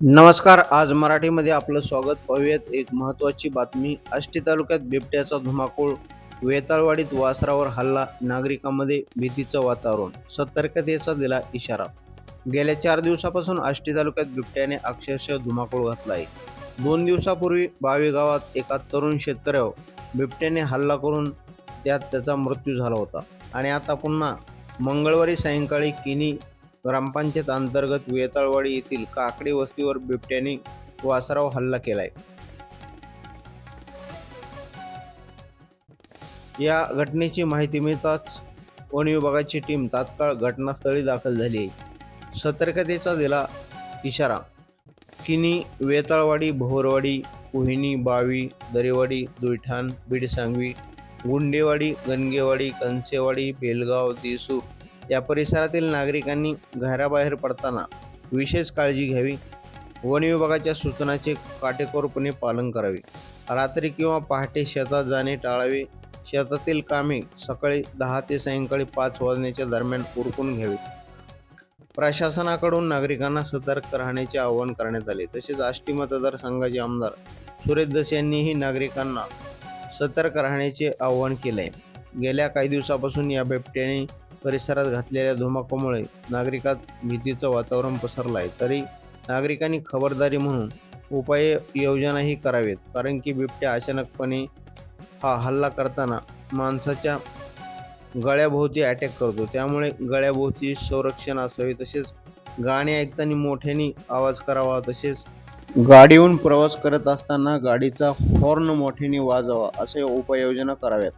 नमस्कार आज मराठीमध्ये आपलं स्वागत. पाहूयात एक महत्त्वाची बातमी. आष्टी तालुक्यात बिबट्याचा धुमाकूळ. वेताळवाडीत वासरावर हल्ला. नागरिकांमध्ये भीतीचं वातावरण. सतर्कतेचा दिला इशारा. गेल्या चार दिवसापासून आष्टी तालुक्यात बिबट्याने अक्षरशः धुमाकूळ घातला आहे दोन दिवसापूर्वी बावी गावात एका तरुण शेतकऱ्यावर बिबट्याने हल्ला करून त्यात त्याचा मृत्यू झाला होता. आणि आता पुन्हा मंगळवारी सायंकाळी किनी ग्रामपंचायत अंतर्गत वेताळवाडी येथील काकडी वस्तीवर बिबट्याने वासराव हल्ला केलाय. या घटनेची माहिती मिळताच वन विभागाची टीम तात्काळ घटनास्थळी दाखल झाली आहे. सतर्कतेचा दिला इशारा. किनी वेताळवाडी भोरवाडी कोहिनी बावी दरेवाडी दुयठाण बीडसांगवी गुंडेवाडी गणगेवाडी कंसेवाडी बेलगाव देसूर या परिसरातील नागरिकांनी घराबाहेर पडताना विशेष काळजी घ्यावी. वन विभागाच्या सूचनाचे काटेकोरपणे पालन करावे. रात्री किंवा पहाटे शेतात जाणे टाळावे. शेतातील कामे सकाळी दहा ते सायंकाळी पाच वाजण्याच्या दरम्यान उरकून घ्यावी. प्रशासनाकडून नागरिकांना सतर्क राहण्याचे आवाहन करण्यात आले. तसेच आष्टी मतदारसंघाचे आमदार सुरेश दस यांनीही नागरिकांना सतर्क राहण्याचे आवाहन केले. आहे गेल्या काही दिवसापासून या बिबट्याने परिसरात घातलेल्या धुमाकूमुळे नागरिकात भीतीचं वातावरण पसरलं आहे. तरी नागरिकांनी खबरदारी म्हणून उपाययोजनाही करावेत कारण की बिबट्या अचानकपणे हा हल्ला करताना माणसाच्या गळ्याभोवती अटॅक करतो. त्यामुळे गळ्याभोवती संरक्षण असावे तसेच गाणे ऐकताना मोठ्याने आवाज करावा तसेच गाडीहून प्रवास करत असताना गाडीचा हॉर्न मोठ्याने वाजवा असे उपाययोजना कराव्यात.